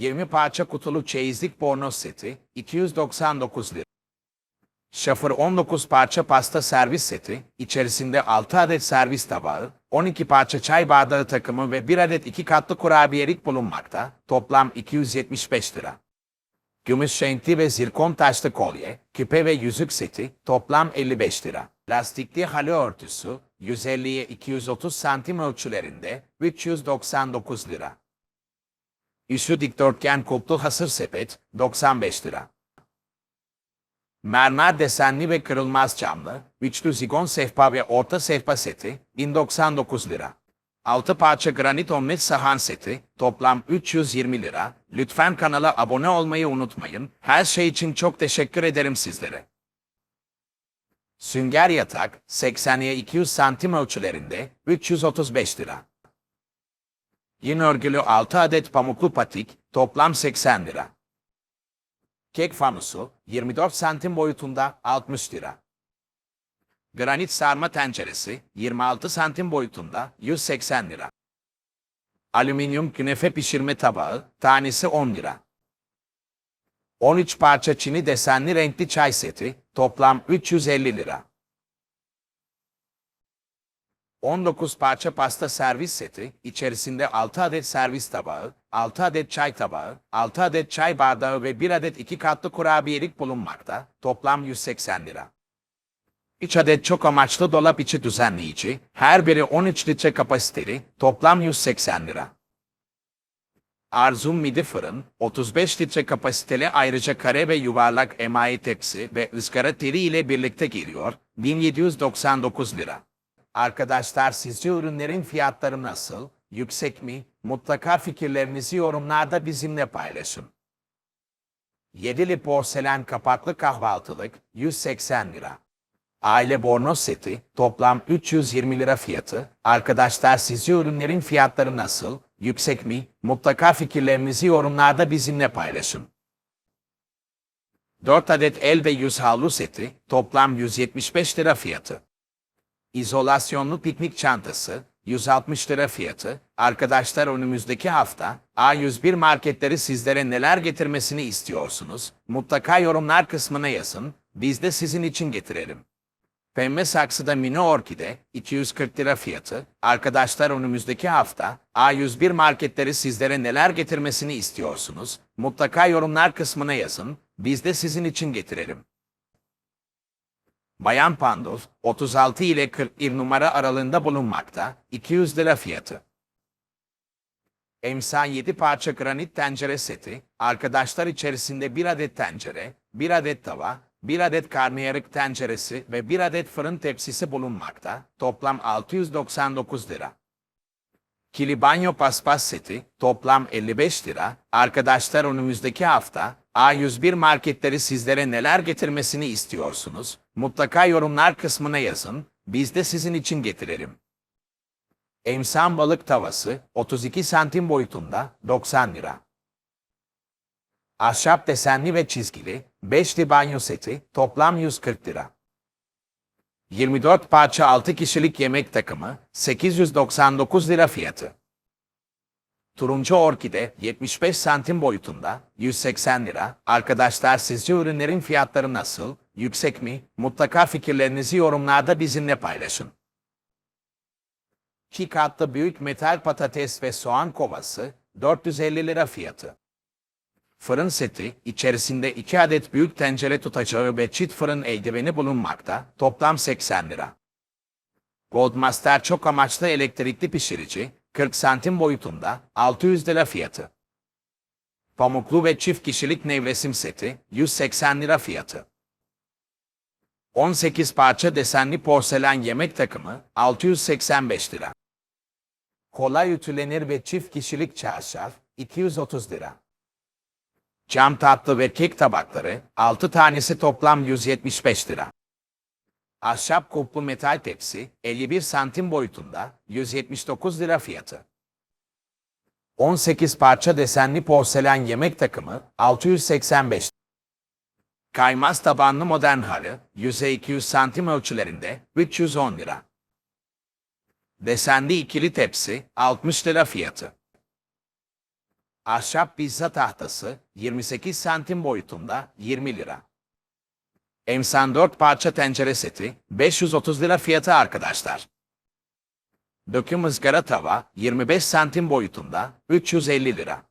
20 parça kutulu çeyizlik bornoz seti 299 lira. Şafır 19 parça pasta servis seti, içerisinde 6 adet servis tabağı, 12 parça çay bardağı takımı ve 1 adet 2 katlı kurabiyelik bulunmakta, toplam 275 lira. Gümüş şenti ve zirkon taşlı kolye, küpe ve yüzük seti, toplam 55 lira. Lastikli halı örtüsü, 150'ye 230 santim ölçülerinde, 399 lira. Üstü dikdörtgen kulplu hasır sepet, 95 lira. Mermer desenli ve kırılmaz camlı, üçlü zigon sehpa ve orta sehpa seti, 1099 lira. 6 parça granit omlet sahan seti, toplam 320 lira. Lütfen kanala abone olmayı unutmayın. Her şey için çok teşekkür ederim sizlere. Sünger yatak, 80'ye 200 santim ölçülerinde, 335 lira. Yün örgülü 6 adet pamuklu patik, toplam 80 lira. Kek fanusu 24 santim boyutunda 60 lira. Granit sarma tenceresi 26 santim boyutunda 180 lira. Alüminyum künefe pişirme tabağı tanesi 10 lira. 13 parça çini desenli renkli çay seti toplam 350 lira. 19 parça pasta servis seti, içerisinde 6 adet servis tabağı, 6 adet çay tabağı, 6 adet çay bardağı ve 1 adet 2 katlı kurabiyelik bulunmakta, toplam 180 lira. 3 adet çok amaçlı dolap içi düzenleyici, her biri 13 litre kapasiteli, toplam 180 lira. Arzum midi fırın, 35 litre kapasiteli ayrıca kare ve yuvarlak emayi tepsi ve ızgara teri ile birlikte geliyor, 1799 lira. Arkadaşlar sizce ürünlerin fiyatları nasıl? Yüksek mi? Mutlaka fikirlerinizi yorumlarda bizimle paylaşın. Yedili porselen kapaklı kahvaltılık 180 lira. Aile bornoz seti toplam 320 lira fiyatı. Arkadaşlar sizce ürünlerin fiyatları nasıl? Yüksek mi? Mutlaka fikirlerinizi yorumlarda bizimle paylaşın. 4 adet el ve yüz havlu seti toplam 175 lira fiyatı. İzolasyonlu piknik çantası, 160 lira fiyatı. Arkadaşlar önümüzdeki hafta A101 marketleri sizlere neler getirmesini istiyorsunuz? Mutlaka yorumlar kısmına yazın, biz de sizin için getirelim. Pembe saksıda mini orkide 240 lira fiyatı. Arkadaşlar önümüzdeki hafta A101 marketleri sizlere neler getirmesini istiyorsunuz? Mutlaka yorumlar kısmına yazın, biz de sizin için getirelim. Bayan Pandus 36 ile 41 numara aralığında bulunmakta, 200 lira fiyatı. Emsa 7 parça granit tencere seti, arkadaşlar içerisinde 1 adet tencere, 1 adet tava, 1 adet karnıyarık tenceresi ve 1 adet fırın tepsisi bulunmakta, toplam 699 lira. Kili banyo paspas seti toplam 55 lira. Arkadaşlar önümüzdeki hafta A101 marketleri sizlere neler getirmesini istiyorsunuz? Mutlaka yorumlar kısmına yazın. Biz de sizin için getirelim. Emsan balık tavası 32 santim boyutunda 90 lira. Ahşap desenli ve çizgili 5'li banyo seti toplam 140 lira. 24 parça 6 kişilik yemek takımı 899 lira fiyatı. Turuncu orkide 75 santim boyutunda 180 lira. Arkadaşlar sizce ürünlerin fiyatları nasıl? Yüksek mi? Mutlaka fikirlerinizi yorumlarda bizimle paylaşın. İki katlı büyük metal patates ve soğan kovası 450 lira fiyatı. Fırın seti, içerisinde 2 adet büyük tencere tutacağı ve çift fırın eldiveni bulunmakta, toplam 80 lira. Goldmaster çok amaçlı elektrikli pişirici, 40 santim boyutunda, 600 lira fiyatı. Pamuklu ve çift kişilik nevresim seti, 180 lira fiyatı. 18 parça desenli porselen yemek takımı, 685 lira. Kolay ütülenir ve çift kişilik çarşaf, 230 lira. Cam tatlı ve kek tabakları 6 tanesi toplam 175 lira. Ahşap kuplu metal tepsi 51 santim boyutunda 179 lira fiyatı. 18 parça desenli porselen yemek takımı 685 Kaymaz tabanlı modern halı 100'e 200 santim ölçülerinde 310 lira. Desenli ikili tepsi 60 lira fiyatı. Ahşap pizza tahtası 28 santim boyutunda 20 lira. Emsan 4 parça tencere seti 530 lira fiyatı arkadaşlar. Döküm ızgara tava 25 santim boyutunda 350 lira.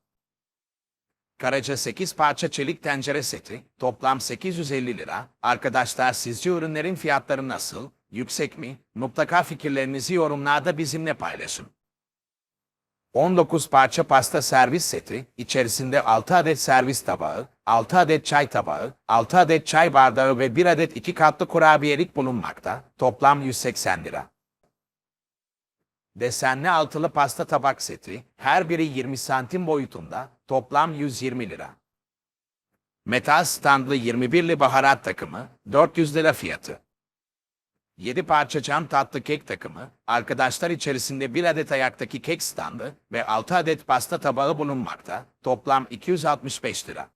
Karaca 8 parça çelik tencere seti toplam 850 lira. Arkadaşlar sizce ürünlerin fiyatları nasıl? Yüksek mi? Mutlaka fikirlerinizi yorumlarda bizimle paylaşın. 19 parça pasta servis seti, içerisinde 6 adet servis tabağı, 6 adet çay tabağı, 6 adet çay bardağı ve 1 adet 2 katlı kurabiyelik bulunmakta. Toplam 180 lira. Desenli altılı pasta tabak seti, her biri 20 santim boyutunda, toplam 120 lira. Metal standlı 21'li baharat takımı, 400 lira fiyatı. 7 parça cam tatlı kek takımı, arkadaşlar içerisinde 1 adet ayaktaki kek standı ve 6 adet pasta tabağı bulunmakta, toplam 265 lira.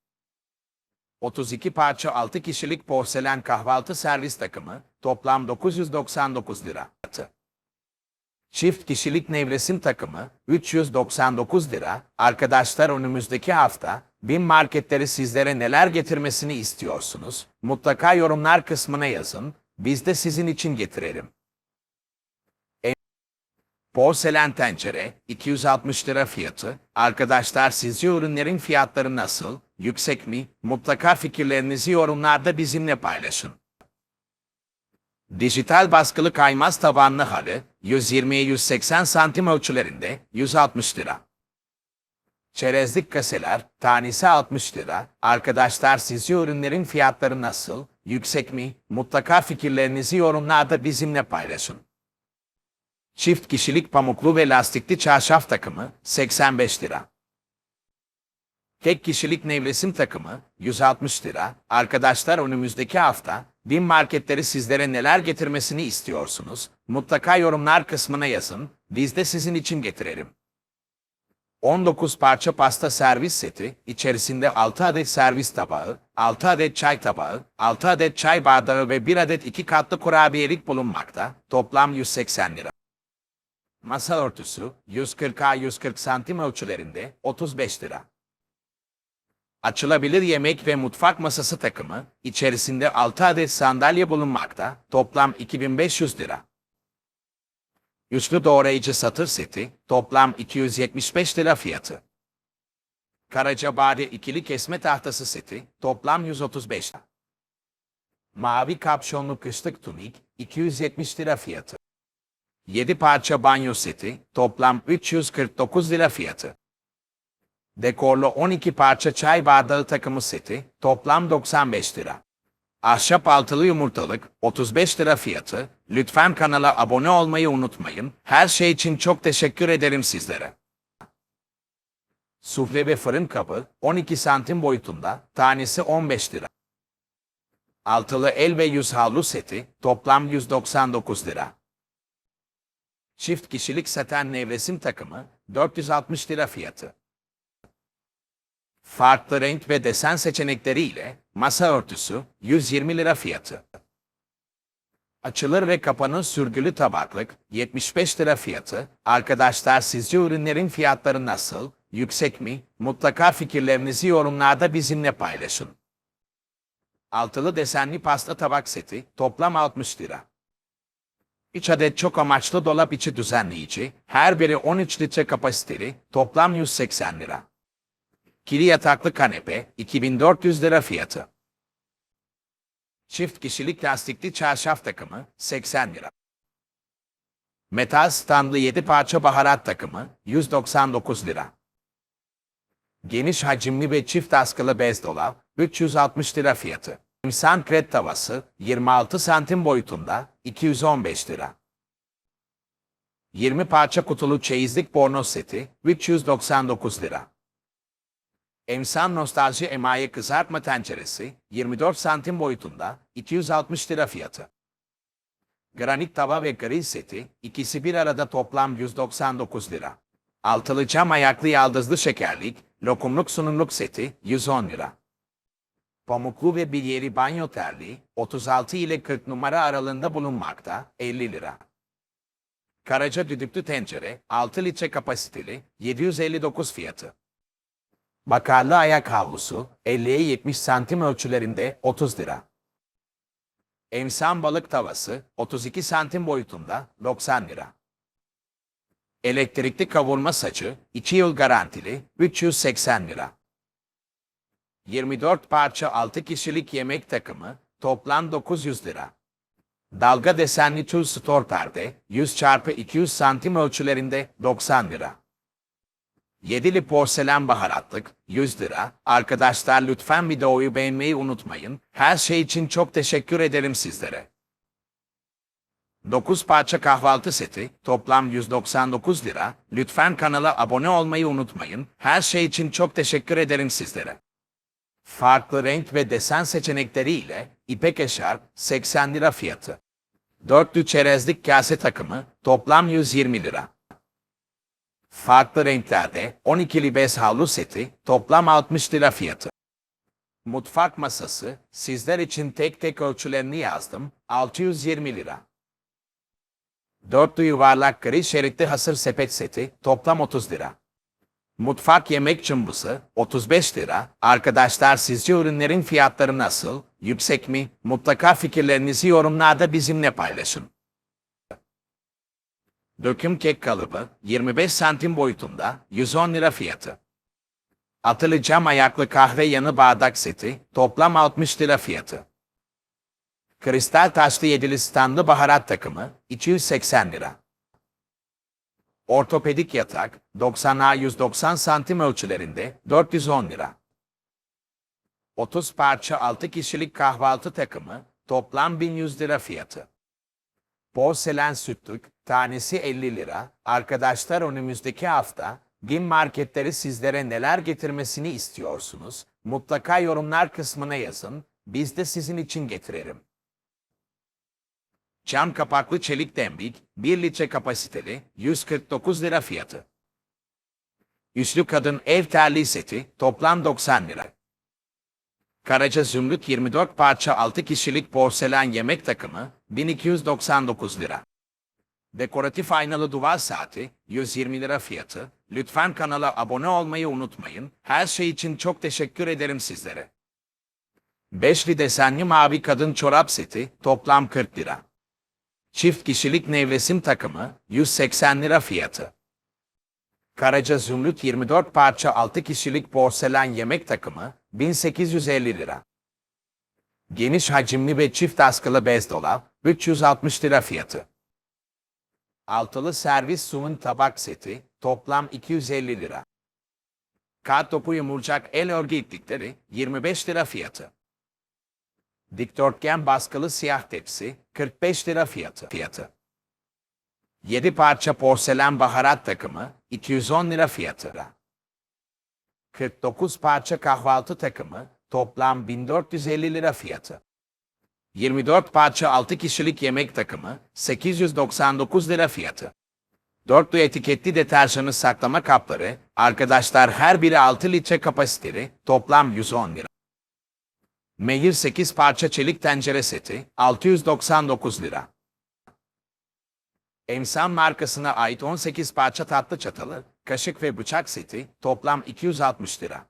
32 parça 6 kişilik porselen kahvaltı servis takımı, toplam 999 lira. Çift kişilik nevresim takımı 399 lira. Arkadaşlar önümüzdeki hafta bin marketleri sizlere neler getirmesini istiyorsunuz? Mutlaka yorumlar kısmına yazın. Biz de sizin için getirelim. Porselen tencere 260 lira fiyatı. Arkadaşlar sizce ürünlerin fiyatları nasıl? Yüksek mi? Mutlaka fikirlerinizi yorumlarda bizimle paylaşın. Dijital baskılı kaymaz tabanlı halı 120-180 santim ölçülerinde 160 lira. Çerezlik kaseler tanesi 60 lira. Arkadaşlar sizce ürünlerin fiyatları nasıl? Yüksek mi? Mutlaka fikirlerinizi yorumlarda bizimle paylaşın. Çift kişilik pamuklu ve lastikli çarşaf takımı 85 lira. Tek kişilik nevresim takımı 160 lira. Arkadaşlar önümüzdeki hafta bin marketleri sizlere neler getirmesini istiyorsunuz? Mutlaka yorumlar kısmına yazın. Biz de sizin için getirelim. 19 parça pasta servis seti, içerisinde 6 adet servis tabağı, 6 adet çay tabağı, 6 adet çay bardağı ve 1 adet 2 katlı kurabiyelik bulunmakta. Toplam 180 lira. Masa örtüsü 140 140 santim ölçülerinde 35 lira. Açılabilir yemek ve mutfak masası takımı, içerisinde 6 adet sandalye bulunmakta, toplam 2500 lira. Üçlü doğrayıcı satır seti, toplam 275 lira fiyatı. Karacabade ikili kesme tahtası seti, toplam 135 lira. Mavi kapşonlu kışlık tunik, 270 lira fiyatı. 7 parça banyo seti, toplam 349 lira fiyatı. Dekorlu 12 parça çay bardağı takımı seti, toplam 95 lira. Ahşap altılı yumurtalık, 35 lira fiyatı. Lütfen kanala abone olmayı unutmayın. Her şey için çok teşekkür ederim sizlere. Sufle ve fırın kabı, 12 santim boyutunda, tanesi 15 lira. Altılı el ve yüz havlu seti, toplam 199 lira. Çift kişilik saten nevresim takımı, 460 lira fiyatı. Farklı renk ve desen seçenekleriyle masa örtüsü 120 lira fiyatı. Açılır ve kapanır sürgülü tabaklık 75 lira fiyatı. Arkadaşlar sizce ürünlerin fiyatları nasıl? Yüksek mi? Mutlaka fikirlerinizi yorumlarda bizimle paylaşın. Altılı desenli pasta tabak seti toplam 60 lira. 3 adet çok amaçlı dolap içi düzenleyici, her biri 13 litre kapasiteli, toplam 180 lira. Kili yataklı kanepe 2400 lira fiyatı. Çift kişilik lastikli çarşaf takımı 80 lira. Metal standlı 7 parça baharat takımı 199 lira. Geniş hacimli ve çift askılı bez dolap 360 lira fiyatı. İnsan kret tavası 26 santim boyutunda 215 lira. 20 parça kutulu çeyizlik bornoz seti 399 lira. Emsan Nostalji Emaye Kızartma Tenceresi 24 santim boyutunda 260 lira fiyatı. Granit tava ve grill seti ikisi bir arada toplam 199 lira. Altılı cam ayaklı yaldızlı şekerlik, lokumluk sunumluk seti 110 lira. Pamuklu ve bilyeri banyo terliği 36 ile 40 numara aralığında bulunmakta 50 lira. Karaca düdüklü tencere 6 litre kapasiteli 759 fiyatı. Bakarlı ayak havlusu 50'ye 70 santim ölçülerinde 30 lira. Emsan balık tavası 32 santim boyutunda 90 lira. Elektrikli kavurma saçı 2 yıl garantili 380 lira. 24 parça 6 kişilik yemek takımı toplam 900 lira. Dalga desenli tül store perde 100 çarpı 200 santim ölçülerinde 90 lira. Yedili porselen baharatlık 100 lira. Arkadaşlar lütfen videoyu beğenmeyi unutmayın. Her şey için çok teşekkür ederim sizlere. 9 parça kahvaltı seti toplam 199 lira. Lütfen kanala abone olmayı unutmayın. Her şey için çok teşekkür ederim sizlere. Farklı renk ve desen seçenekleriyle ipek eşarp 80 lira fiyatı. Dörtlü çerezlik kase takımı toplam 120 lira. Farklı renklerde 12'li bez havlu seti toplam 60 lira fiyatı. Mutfak masası sizler için tek tek ölçülerini yazdım 620 lira. Dörtlü yuvarlak gri şeritli hasır sepet seti toplam 30 lira. Mutfak yemek cımbızı 35 lira. Arkadaşlar sizce ürünlerin fiyatları nasıl? Yüksek mi? Mutlaka fikirlerinizi yorumlarda bizimle paylaşın. Döküm kek kalıbı 25 santim boyutunda 110 lira fiyatı. Atılı cam ayaklı kahve yanı bardak seti toplam 60 lira fiyatı. Kristal taşlı yedili standlı baharat takımı 280 lira. Ortopedik yatak 90'a 190 santim ölçülerinde 410 lira. 30 parça 6 kişilik kahvaltı takımı toplam 1100 lira fiyatı. Porselen sütlük tanesi 50 lira. Arkadaşlar önümüzdeki hafta Gim marketleri sizlere neler getirmesini istiyorsunuz? Mutlaka yorumlar kısmına yazın. Biz de sizin için getirelim. Cam kapaklı çelik dembik 1 litre kapasiteli 149 lira fiyatı. Üslü kadın ev terliği seti toplam 90 lira. Karaca Zümrüt 24 parça 6 kişilik porselen yemek takımı 1299 lira. Dekoratif aynalı duvar saati 120 lira fiyatı. Lütfen kanala abone olmayı unutmayın. Her şey için çok teşekkür ederim sizlere. Beşli desenli mavi kadın çorap seti toplam 40 lira. Çift kişilik nevresim takımı 180 lira fiyatı. Karaca Zümrüt 24 parça 6 kişilik porselen yemek takımı 1850 lira. Geniş hacimli ve çift askılı bez dolap 360 lira fiyatı. Altılı servis sumun tabak seti toplam 250 lira. Kağıt topu yumurcak el örgü iplikleri 25 lira fiyatı. Dikdörtgen baskılı siyah tepsi 45 lira fiyatı. fiyatı. 7 parça porselen baharat takımı 210 lira fiyatı. 49 parça kahvaltı takımı toplam 1450 lira fiyatı. 24 parça 6 kişilik yemek takımı 899 lira fiyatı. Dörtlü etiketli deterjanı saklama kapları, arkadaşlar her biri 6 litre kapasiteli, toplam 110 lira. Meyir 8 parça çelik tencere seti, 699 lira. Emsan markasına ait 18 parça tatlı çatalı, kaşık ve bıçak seti, toplam 260 lira.